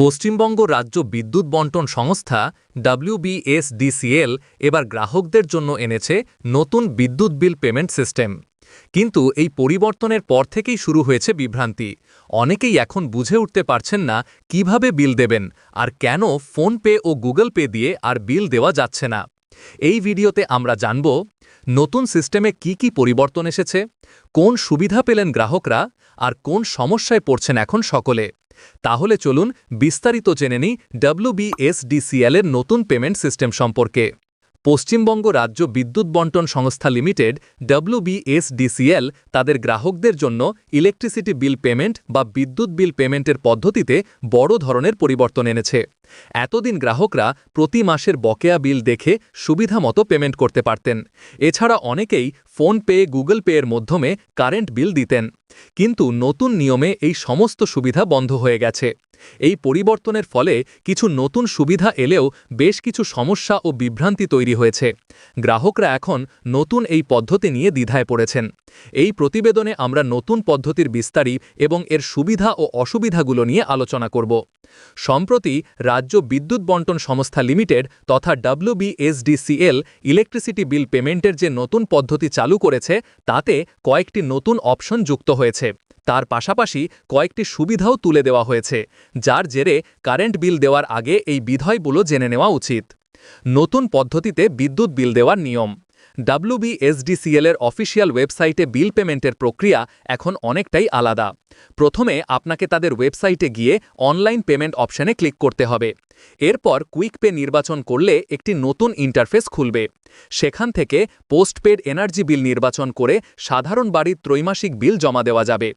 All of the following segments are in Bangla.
পশ্চিমবঙ্গ রাজ্য বিদ্যুৎ বন্টন সংস্থা ডাব্লিউবিএসডিসিএল এবার গ্রাহকদের জন্য এনেছে নতুন বিদ্যুৎ বিল পেমেন্ট সিস্টেম। কিন্তু এই পরিবর্তনের পর থেকেই শুরু হয়েছে বিভ্রান্তি। অনেকেই এখন বুঝে উঠতে পারছেন না কীভাবে বিল দেবেন আর কেন ফোনপে ও গুগল পে দিয়ে আর বিল দেওয়া যাচ্ছে না। এই ভিডিওতে আমরা জানব, নতুন সিস্টেমে কি কি পরিবর্তন এসেছে, কোন সুবিধা পেলেন গ্রাহকরা আর কোন সমস্যায় পড়ছেন এখন সকলে। তাহলে চলুন বিস্তারিত জেনে নিই ডাব্লিউবিএসডিসিএল এর নতুন পেমেন্ট সিস্টেম সম্পর্কে। পশ্চিমবঙ্গ রাজ্য বিদ্যুৎ বন্টন সংস্থা লিমিটেড ডাব্লিউবিএসডিসিএল তাদের গ্রাহকদের জন্য ইলেকট্রিসিটি বিল পেমেন্ট বা বিদ্যুৎ বিল পেমেন্টের পদ্ধতিতে বড় ধরনের পরিবর্তন এনেছে। এতদিন গ্রাহকরা প্রতি মাসের বকেয়া বিল দেখে সুবিধামতো পেমেন্ট করতে পারতেন। এছাড়া অনেকেই ফোনপে, গুগল পেয়ের মাধ্যমে কারেন্ট বিল দিতেন। কিন্তু নতুন নিয়মে এই সমস্ত সুবিধা বন্ধ হয়ে গেছে। এই পরিবর্তনের ফলে কিছু নতুন সুবিধা এলেও বেশ কিছু সমস্যা ও বিভ্রান্তি তৈরি হয়েছে। গ্রাহকরা এখন নতুন এই পদ্ধতি নিয়ে দ্বিধায় পড়েছেন। এই প্রতিবেদনে আমরা নতুন পদ্ধতির বিস্তারি এবং এর সুবিধা ও অসুবিধাগুলো নিয়ে আলোচনা করব। সম্প্রতি রাজ্য বিদ্যুৎ বন্টন সংস্থা লিমিটেড তথা ডাব্লিউবিএসডিসিএল ইলেকট্রিসিটি বিল পেমেন্টের যে নতুন পদ্ধতি চালু করেছে, তাতে কয়েকটি নতুন অপশন যুক্ত হয়েছে। তার পাশাপাশি কয়েকটি সুবিধাও তুলে দেওয়া হয়েছে, যার জেরে কারেন্ট বিল দেওয়ার আগে এই বিধয়গুলো জেনে নেওয়া উচিত। নতুন পদ্ধতিতে বিদ্যুৎ বিল দেওয়ার নিয়ম। ডাব্লিউবিএসডিসিএল এর অফিসিয়াল ওয়েবসাইটে বিল পেমেন্টের প্রক্রিয়া এখন অনেকটাই আলাদা। প্রথমে আপনাকে তাদের ওয়েবসাইটে গিয়ে অনলাইন পেমেন্ট অপশনে ক্লিক করতে হবে। এরপর কুইক পে নির্বাচন করলে একটি নতুন ইন্টারফেস খুলবে। সেখান থেকে পোস্টপেড এনার্জি বিল নির্বাচন করে সাধারণ বাড়ির ত্রৈমাসিক বিল জমা দেওয়া যাবে।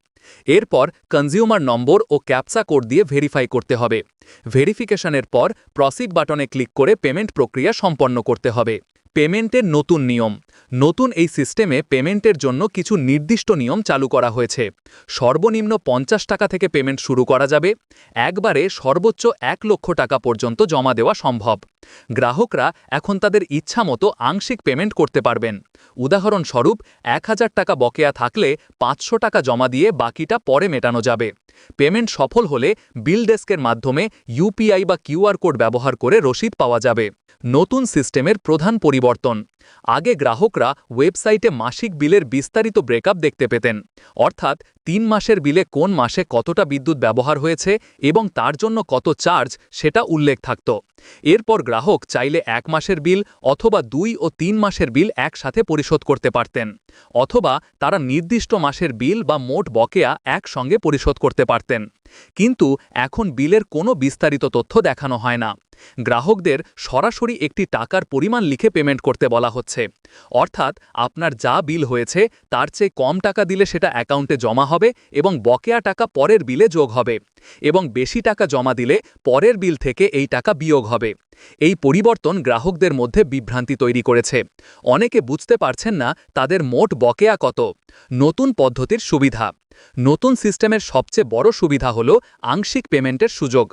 এরপর কনজিউমার নম্বর ও ক্যাপসা কোড দিয়ে ভেরিফাই করতে হবে। ভেরিফিকেশনের পর প্রসিড বাটনে ক্লিক করে পেমেন্ট প্রক্রিয়া সম্পন্ন করতে হবে। পেমেন্টের নতুন নিয়ম। নতুন এই সিস্টেমে পেমেন্টের জন্য কিছু নির্দিষ্ট নিয়ম চালু করা হয়েছে। সর্বনিম্ন পঞ্চাশ টাকা থেকে পেমেন্ট শুরু করা যাবে। একবারে সর্বোচ্চ এক লক্ষ টাকা পর্যন্ত জমা দেওয়া সম্ভব। গ্রাহকরা এখন তাদের ইচ্ছা মতো আংশিক পেমেন্ট করতে পারবেন। উদাহরণস্বরূপ, এক হাজার টাকা বকেয়া থাকলে পাঁচশো টাকা জমা দিয়ে বাকিটা পরে মেটানো যাবে। পেমেন্ট সফল হলে বিল ডেস্কের মাধ্যমে ইউপিআই বা কিউআর কোড ব্যবহার করে রসিদ পাওয়া যাবে। নতুন সিস্টেমের প্রধান পরিবর্তন। আগে গ্রাহকরা ওয়েবসাইটে মাসিক বিলের বিস্তারিত ব্রেকআপ দেখতে পেতেন। অর্থাৎ তিন মাসের বিলে কোন মাসে কতটা বিদ্যুৎ ব্যবহার হয়েছে এবং তার জন্য কত চার্জ সেটা উল্লেখ থাকত। এরপর গ্রাহক চাইলে এক মাসের বিল অথবা দুই ও তিন মাসের বিল একসাথে পরিশোধ করতে পারতেন, অথবা তারা নির্দিষ্ট মাসের বিল বা মোট বকেয়া একসঙ্গে পরিশোধ করতে পারতেন। কিন্তু এখন বিলের কোনো বিস্তারিত তথ্য দেখানো হয় না। গ্রাহকদের সরাসরি একটি টাকার পরিমাণ লিখে পেমেন্ট করতে বলা হচ্ছে। অর্থাৎ আপনার যা বিল হয়েছে, তার চেয়ে কম টাকা দিলে সেটা অ্যাকাউন্টে জমা হবে এবং বকেয়া টাকা পরের বিলে যোগ হবে এবং বেশি টাকা জমা দিলে পরের বিল থেকে এই টাকা বিয়োগ হবে। এই পরিবর্তন গ্রাহকদের মধ্যে বিভ্রান্তি তৈরি করেছে। অনেকে বুঝতে পারছেন না তাদের মোট বকেয়া কত। নতুন পদ্ধতির সুবিধা। নতুন সিস্টেমের সবচেয়ে বড় সুবিধা হল আংশিক পেমেন্টের সুযোগ।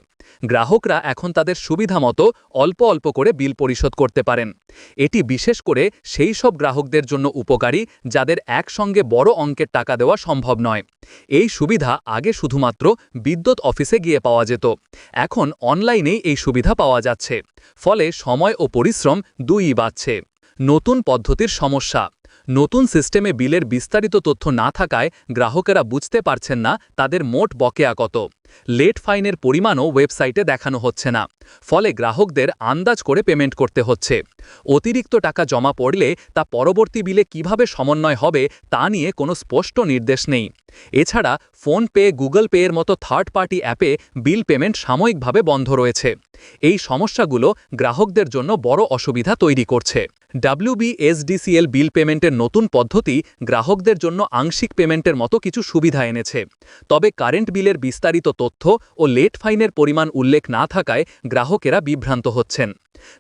গ্রাহকরা এখন তাদের সুবিধা মতো অল্প অল্প করে বিল পরিশোধ করতে পারেন। এটি বিশেষ করে সেই সব গ্রাহকদের জন্য উপকারী যাদের একসঙ্গে বড় অঙ্কের টাকা দেওয়া সম্ভব নয়। এই সুবিধা আগে শুধুমাত্র বিদ্যুৎ অফিসে গিয়ে পাওয়া যেত। এখন অনলাইনেই এই সুবিধা পাওয়া যাচ্ছে। ফলে সময় ও পরিশ্রম দুইই বাড়ছে। নতুন পদ্ধতির সমস্যা। নতুন সিস্টেমে বিলের বিস্তারিত তথ্য না থাকায় গ্রাহকেরা বুঝতে পারছেন না তাদের মোট বকেয়া কত। লেট ফাইনের পরিমাণও ওয়েবসাইটে দেখানো হচ্ছে না। ফলে গ্রাহকদের আন্দাজ করে পেমেন্ট করতে হচ্ছে। অতিরিক্ত টাকা জমা পড়লে তা পরবর্তী বিলে কীভাবে সমন্বয় হবে তা নিয়ে কোনো স্পষ্ট নির্দেশ নেই। এছাড়া ফোনপে গুগল পে এর মতো থার্ড পার্টি অ্যাপে বিল পেমেন্ট সাময়িকভাবে বন্ধ রয়েছে। এই সমস্যাগুলো গ্রাহকদের জন্য বড় অসুবিধা তৈরি করছে। ডাব্লিউবিএসডিসিএল বিল পেমেন্টের নতুন পদ্ধতি গ্রাহকদের জন্য আংশিক পেমেন্টের মতো কিছু সুবিধা এনেছে। তবে কারেন্ট বিলের বিস্তারিত তথ্য ও লেট ফাইনের পরিমাণ উল্লেখ না থাকায় গ্রাহকেরা বিভ্রান্ত হচ্ছেন।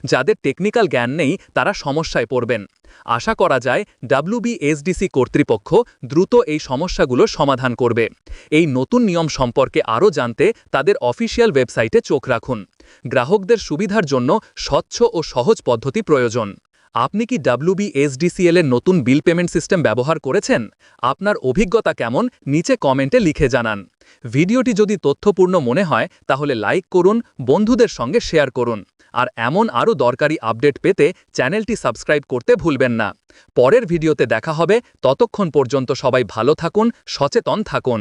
যাদের টেকনিক্যাল জ্ঞান নেই, তারা সমস্যায় পড়বেন। আশা করা যায় ডাব্লিউবিএসডিসি কর্তৃপক্ষ দ্রুত এই সমস্যাগুলো সমাধান করবে। এই নতুন নিয়ম সম্পর্কে আরও জানতে তাদের অফিসিয়াল ওয়েবসাইটে চোখ রাখুন। গ্রাহকদের সুবিধার জন্য স্বচ্ছ ও সহজ পদ্ধতি প্রয়োজন। আপনি কি ডাব্লিউবিএসডিসিএল এর নতুন বিল পেমেন্ট সিস্টেম ব্যবহার করেছেন? আপনার অভিজ্ঞতা কেমন? নিচে কমেন্টে লিখে জানান। ভিডিওটি যদি তথ্যপূর্ণ মনে হয়, তাহলে লাইক করুন, বন্ধুদের সঙ্গে শেয়ার করুন। আর এমন আরও দরকারি আপডেট পেতে চ্যানেলটি সাবস্ক্রাইব করতে ভুলবেন না। পরের ভিডিওতে দেখা হবে। ততক্ষণ পর্যন্ত সবাই ভালো থাকুন, সচেতন থাকুন।